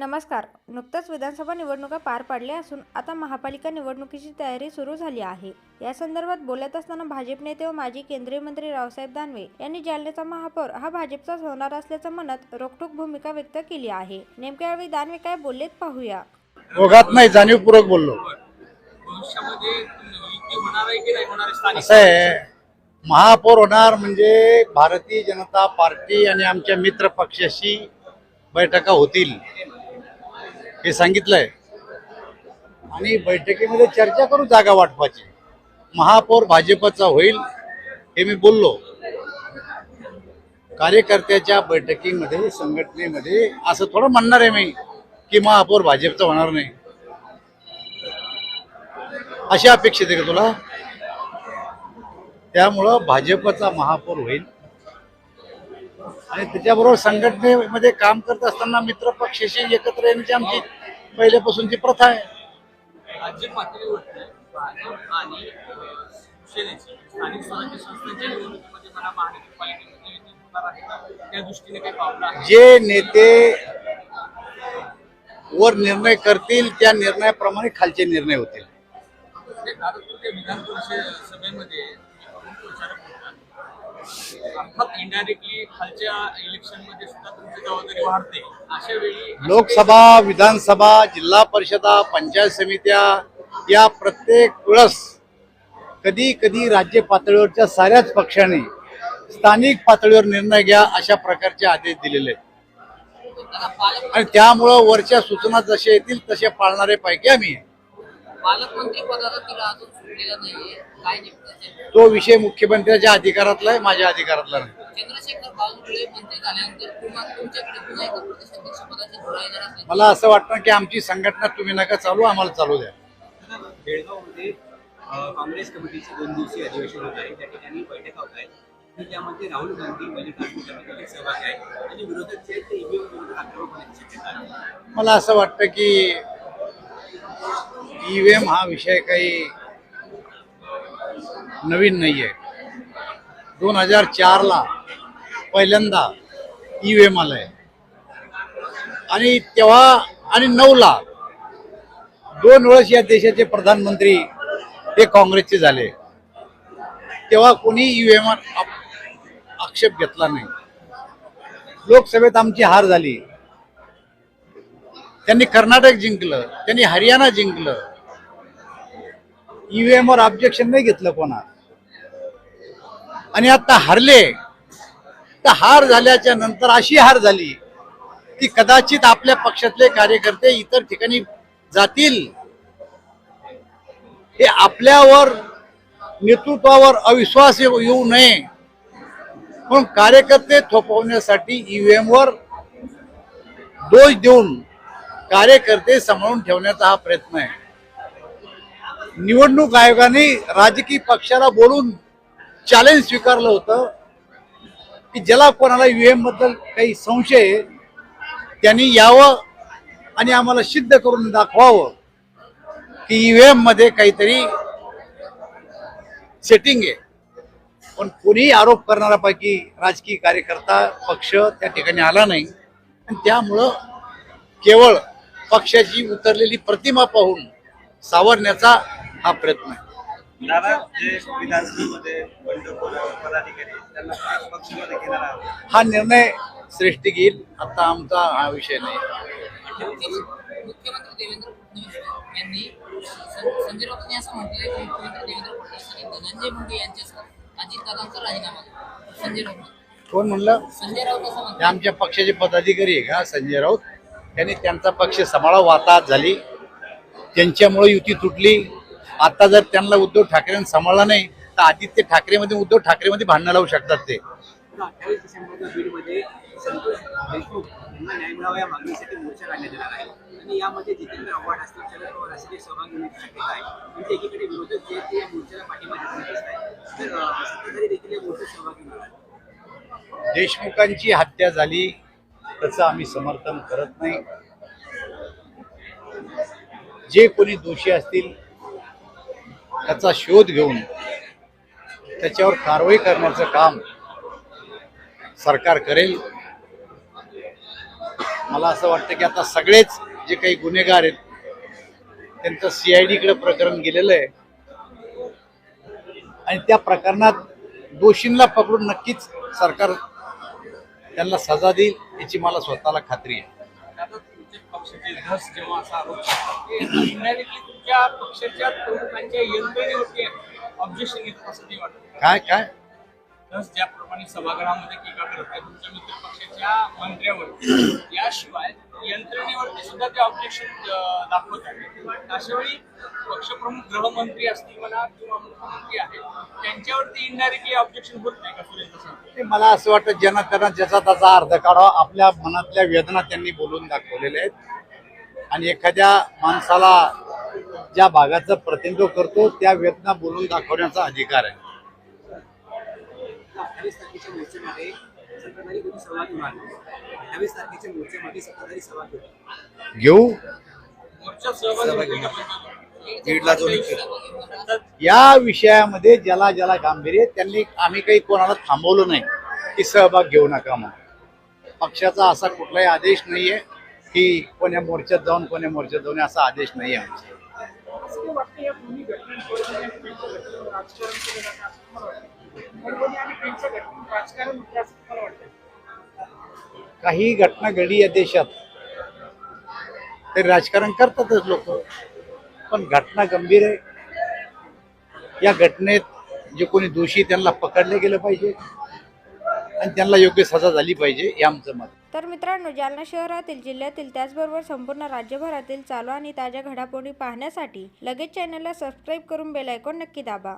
नमस्कार. नुकतंच विधानसभा निवडणुका पार पडल्या असून आता महापालिका निवडणुकीची तयारी सुरू झाली आहे. या संदर्भात बोलत असताना भाजप नेते व माजी केंद्रीय मंत्री रावसाहेब दानवे यांनी जालन्याचा महापौर हा भाजपचाच होणार असल्याचं म्हणत रोखठोक भूमिका व्यक्त केली आहे. नेमक्या यावेळी दानवे काय बोललेत पाहूया. ओघात नाही जाणीवपूर्वक बोललो. भविष्यामध्ये युती होणार आहे की नाही होणार आहे स्थानिक असं आहे. महापौर होणार म्हणजे भारतीय जनता पार्टी आणि आमच्या मित्र पक्षाशी बैठका होतील. हे सांगितलंय. आणि बैठकीमध्ये चर्चा करू जागा वाटपाची. महापौर भाजपचा होईल हे मी बोललो. कार्यकर्त्याच्या बैठकीमध्ये संघटनेमध्ये असं थोडं म्हणणार आहे मी की महापौर भाजपचा होणार नाही. अशी अपेक्षित आहे का तुला? त्यामुळं भाजपचा महापौर होईल. आणि त्याच्याबरोबर संघटनेमध्ये काम करत असताना मित्र पक्षाशी एकत्र येण्याची आमची पहिल्यापासूनची प्रथा आहे. राज्य पातळीवरती भाजप आणि अं, शिवसेनेची स्थानिक स्वराज्य संस्थांच्या निवडणुकीमध्ये मला महानगरपालिकेमध्ये युती होणार आहे का? त्या दृष्टीने काही पावलं आहे जे नेते वर निर्णय करतील त्या निर्णयाप्रमाणे खालचे निर्णय होतील. विधान परिषद सभेमध्ये लोकसभा विधानसभा जिल्हा परिषदा पंचायत समित्या या प्रत्येक वेळेस कधी कधी राज्य पातळीवरच्या साऱ्याच पक्षाने स्थानिक पातळीवर निर्णय घ्या अशा प्रकारचे आदेश दिलेले आहेत आणि त्यामुळं वरच्या सूचना जशा येतील तसे पाळणारे पैकी आम्ही आहे. पालकमंत्री पदाचा तिला अजून सुटलेला नाहीये. काय नेमकं ते? तो विषय मुख्यमंत्र्याच्या अधिकारातला आहे माझ्या अधिकारातला नाही. चंद्रशेखर बावनकुळे मंत्री झाल्यानंतर पुन्हा तुमच्याकडे पुन्हा एकदा प्रदेशाध्यक्ष पदाची धुरा येणार असल्याची मला असं वाटतं की आमची संघटना तुम्ही नका चालू आम्हाला चालू द्या. बेळगावमध्ये अ, काँग्रेस कमिटीचे दोन दिवसीय अधिवेशन होत आहे. त्या ठिकाणी बैठका होत आहेत त्यामध्ये राहुल गांधी मल्लिकार्जुन सहभागी आहेत. आणि विरोधक जे आहेत ते ईव्हीएम विरोधात आक्रमक होण्याची शक्यता आहे. मला असं वाटतं की ईव्हीएम हा विषय काही नवीन नाही आहे दोन हजार चारला पहिल्यांदा ईव्हीएम आलाय. आणि तेव्हा आणि नऊला दोन वेळेस या देशाचे प्रधानमंत्री हे काँग्रेसचे झाले. तेव्हा कोणी ईव्हीएम आक्षेप घेतला नाही. लोकसभेत आमची हार झाली. त्यांनी कर्नाटक जिंकलं त्यांनी हरियाणा जिंकलं. ईव्हीएम वर ऑब्जेक्शन नाही घेतलं कोणा आणि आता हरले. तर हार झाल्याच्यानंतर अशी हार झाली की कदाचित आपल्या पक्षातले कार्यकर्ते इतर ठिकाणी जातील. हे आपल्यावर नेतृत्वावर अविश्वास येऊ येऊ नये. म्हणून कार्यकर्ते थोपवण्यासाठी ईव्हीएम वर दोष देऊन कार्यकर्ते सांभाळून ठेवण्याचा हा प्रयत्न आहे. निवडणूक आयोगाने राजकीय पक्षाला बोलून चॅलेंज स्वीकारलं होतं की ज्याला कोणाला ईव्हीएमबद्दल काही संशय आहे, त्यांनी यावं आणि आम्हाला सिद्ध करून दाखवावं की ईव्हीएममध्ये काहीतरी सेटिंग आहे. पण कोणीही आरोप करणाऱ्यापैकी राजकीय कार्यकर्ता पक्ष त्या ठिकाणी आला नाही. आणि त्यामुळं केवळ पक्षाची उतरलेली प्रतिमा पाहून सावरण्याचा हा प्रयत्न आहे. दादा जे विधानसभेमध्ये बंडखोर पदाधिकारी त्यांना पक्षामध्ये घेणार आहात. हा निर्णय श्रेष्ठ घेईल. आता आमचा हा विषय नाही. मुख्यमंत्री देवेंद्र फडणवीस यांनी सं- संजय राऊत यांनी असं म्हटलंय की मुख्यमंत्री देवेंद्र फडणवीस यांनी धनंजय मुंडे यांच्यासह अजितदादांचा राजीनामा द्यावा. संजय राऊत. कोण म्हणलं? संजय राऊत असं आमच्या पक्षाचे पदाधिकारी आहे का संजय राऊत? त्यांनी त्यांचा पक्ष सांभाळा वाताहत झाली. त्यांच्यामुळे युती तुटली. आता जर त्यांना उद्धव ठाकरेंनी सांभाळला नाही तर आदित्य ठाकरेमध्ये उद्धव ठाकरेमध्ये भांडणं लावू शकतात ते. अठ्ठावीस डिसेंबरच्या बीडमध्ये संतोष देशमुख यांना न्याय मिळावा या मागणीसाठी मोर्चा काढण्यात येणार आहे. आणि यामध्ये जितेंद्र आव्हाड असतील शरद पवार असतील सहभागी होण्याची शक्यता आहे. म्हणजे एकीकडे विरोधक जे आहेत ते या मोर्चाला पाठिंबा देत आहेत तर अ, सत्ताधारी देखील या मोर्चात सहभागी होणार आहेत. देशमुखांची हत्या झाली त्याचं आम्ही समर्थन करत नाही. जे कोणी दोषी असतील त्याचा शोध घेऊन त्याच्यावर कारवाई करण्याचं काम सरकार करेल. मला असं वाटतं की आता सगळेच जे काही गुन्हेगार आहेत त्यांचं सीआयडीकडे प्रकरण गेलेलं आहे. आणि त्या प्रकरणात दोषींना पकडून नक्कीच सरकार त्यांना सजा देईल याची मला स्वतःला खात्री आहे. तुमच्या पक्षाच्या प्रमुखांच्या यंत्रणेवरती ऑब्जेक्शन येत असं ते वाटतं. काय काय? धस ज्याप्रमाणे सभागृहामध्ये टीका करत आहे तुमच्या मित्र पक्षाच्या मंत्र्यावरती याशिवाय यंत्रणेवरती सुद्धा ते ऑब्जेक्शन दाखवत आहेत. अशा वेळी पक्षप्रमुख गृहमंत्री असतील म्हणा किंवा मुख्यमंत्री आहेत त्यांच्यावरती इनडायरेक्टली ऑब्जेक्शन होत नाही का सुरेश मला असं वाटतं ज्यांना त्यांना ज्याचा त्याचा अर्थ काढावा आपल्या मनातल्या वेदना त्यांनी बोलून दाखवलेल्या आहेत. आणि एखाद्या माणसाला ज्या भागाचं प्रतिनिधित्व करतो त्या वेदना बोलून दाखवण्याचा अधिकार आहे. घेऊ? या विषयामध्ये ज्याला ज्याला गांभीर्य त्यांनी आम्ही काही कोणाला थांबवलं नाही की सहभाग घेऊ नका म्हणून. पक्षाचा असा कुठलाही आदेश नाहीये की कोण्या मोर्चात जाऊन कोण्या मोर्चात जाऊन असा आदेश नाही आहे आमचा. काही दोन्ही काही घटना घडी या देशात ते राजकारण करतातच लोक पण घटना गंभीर आहे. या घटनेत जे कोणी दोषी त्यांना पकडले गेलं पाहिजे आणि त्यांना योग्य सजा झाली पाहिजे हे आमचं मत तर मित्रांनो जालना शहरातील जिल्ह्यातील त्याचबरोबर संपूर्ण राज्यभरातील चालू आणि ताज्या घडामोडी पाहण्यासाठी लगेच चॅनलला सबस्क्राईब करून बेल आयकॉन नक्की दाबा.